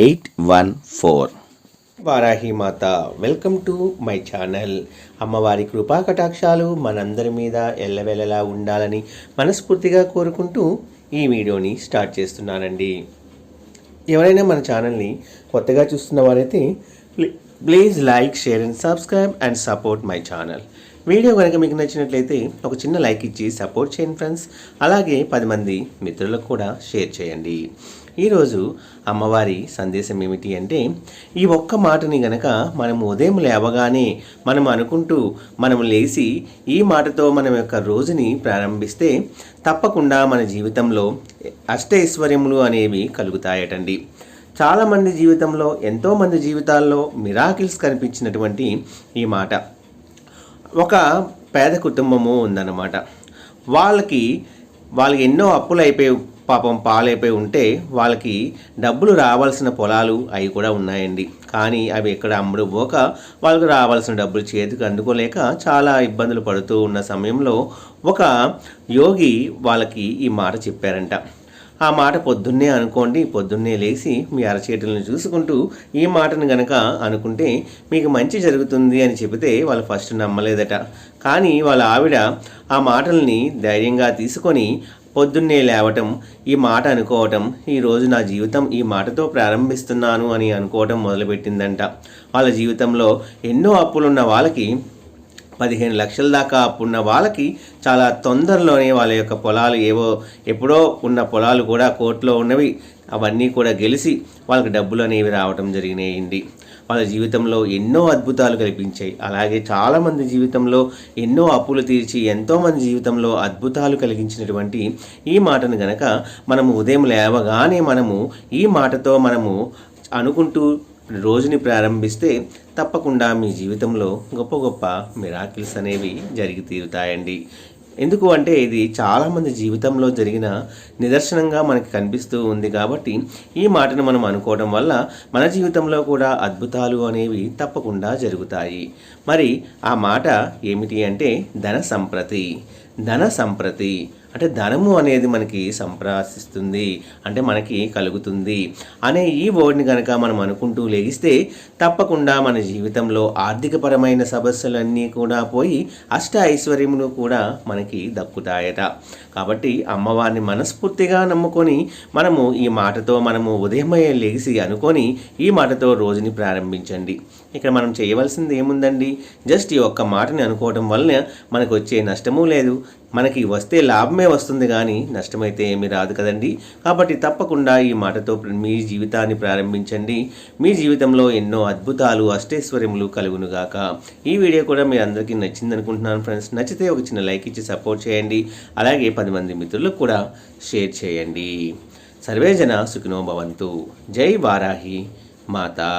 eight one four Varahi Mata welcome to my channel అమ్మవారి కృపా కటాక్షాలు మనందరి మీద ఎల్లవెల్లలా ఉండాలని మనస్ఫూర్తిగా కోరుకుంటూ ఈ వీడియోని స్టార్ట్ చేస్తున్నానండి. ఎవరైనా మన ఛానల్ని కొత్తగా చూస్తున్న వారైతే please like share and subscribe and support my channel video కనుక మీకు నచ్చినట్లయితే ఒక చిన్న లైక్ ఇచ్చి సపోర్ట్ చేయండి ఫ్రెండ్స్. అలాగే పది మంది మిత్రులకు కూడా షేర్ చేయండి. ఈరోజు అమ్మవారి సందేశం ఏమిటి అంటే ఈ ఒక్క మాటని గనక మనం ఉదయం లేవగానే మనం అనుకుంటూ మనం లేచి ఈ మాటతో మనం యొక్క రోజుని ప్రారంభిస్తే తప్పకుండా మన జీవితంలో అష్టైశ్వర్యములు అనేవి కలుగుతాయటండి. చాలామంది జీవితంలో ఎంతోమంది జీవితాల్లో మిరాకిల్స్ కనిపించినటువంటి ఈ మాట. ఒక పేద కుటుంబము ఉందన్నమాట. వాళ్ళకి వాళ్ళకి ఎన్నో అప్పులు అయిపోయి పాపం పాలైపోయి ఉంటే వాళ్ళకి డబ్బులు రావాల్సిన పొలాలు అవి కూడా ఉన్నాయండి. కానీ అవి ఎక్కడ అమ్ముడు పోక వాళ్ళకి రావాల్సిన డబ్బులు చేతికి అందుకోలేక చాలా ఇబ్బందులు పడుతూ ఉన్న సమయంలో ఒక యోగి వాళ్ళకి ఈ మాట చెప్పారంట. ఆ మాట పొద్దున్నే అనుకోండి. పొద్దున్నే లేచి మీ అరచేతులను చూసుకుంటూ ఈ మాటను గనక అనుకుంటే మీకు మంచి జరుగుతుంది అని చెబితే వాళ్ళు ఫస్ట్ నమ్మలేదట. కానీ వాళ్ళ ఆవిడ ఆ మాటల్ని ధైర్యంగా తీసుకొని పొద్దున్నే లేవటం ఈ మాట అనుకోవటం ఈరోజు నా జీవితం ఈ మాటతో ప్రారంభిస్తున్నాను అని అనుకోవటం మొదలుపెట్టిందంట. వాళ్ళ జీవితంలో ఎన్నో అప్పులున్న వాళ్ళకి పదిహేను లక్షల దాకా అప్పున్న వాళ్ళకి చాలా తొందరలోనే వాళ్ళ యొక్క పొలాలు ఏవో ఎప్పుడో ఉన్న పొలాలు కూడా కోర్టులో ఉన్నవి అవన్నీ కూడా గెలిచి వాళ్ళకి డబ్బులు అనేవి రావటం జరిగినాయండి. వాళ్ళ జీవితంలో ఎన్నో అద్భుతాలు కల్పించాయి. అలాగే చాలామంది జీవితంలో ఎన్నో అప్పులు తీర్చి ఎంతోమంది జీవితంలో అద్భుతాలు కలిగించినటువంటి ఈ మాటను గనక మనము ఉదయం లేవగానే మనము ఈ మాటతో మనము అనుకుంటూ రోజుని ప్రారంభిస్తే తప్పకుండా మీ జీవితంలో గొప్ప గొప్ప మిరాకిల్స్ అనేవి జరిగి తీరుతాయండి. ఎందుకు అంటే ఇది చాలామంది జీవితంలో జరిగిన నిదర్శనంగా మనకి కనిపిస్తూ ఉంది కాబట్టి ఈ మాటను మనం అనుకోవడం వల్ల మన జీవితంలో కూడా అద్భుతాలు అనేవి తప్పకుండా జరుగుతాయి. మరి ఆ మాట ఏమిటి అంటే ధన సంప్రతి. ధన సంప్రతి. అంటే ధనము అనేది మనకి సంప్రాసిస్తుంది అంటే మనకి కలుగుతుంది అనే ఈ వర్డ్ని కనుక మనం అనుకుంటూ లేగిస్తే తప్పకుండా మన జీవితంలో ఆర్థికపరమైన సమస్యలన్నీ కూడా పోయి అష్ట ఐశ్వర్యములు కూడా మనకి దక్కుతాయట. కాబట్టి అమ్మవారిని మనస్ఫూర్తిగా నమ్ముకొని మనము ఈ మాటతో మనము ఉదయమయ్యే లేచి అనుకొని ఈ మాటతో రోజుని ప్రారంభించండి. ఇక్కడ మనం చేయవలసింది ఏముందండి? జస్ట్ ఈ ఒక్క మాటని అనుకోవడం వలన మనకు వచ్చే నష్టము లేదు. మనకి వస్తే లాభమే వస్తుంది కానీ నష్టమైతే ఏమీ రాదు కదండి. కాబట్టి తప్పకుండా ఈ మాటతో మీ జీవితాన్ని ప్రారంభించండి. మీ జీవితంలో ఎన్నో అద్భుతాలు అష్టైశ్వర్యములు కలుగునుగాక ఈ వీడియో కూడా మీ అందరికీ నచ్చింది అనుకుంటున్నాను ఫ్రెండ్స్. నచ్చితే ఒక చిన్న లైక్ ఇచ్చి సపోర్ట్ చేయండి. అలాగే పది మంది మిత్రులకు కూడా షేర్ చేయండి. సర్వేజన సుఖినో భవంతు. జై వారాహి మాతా.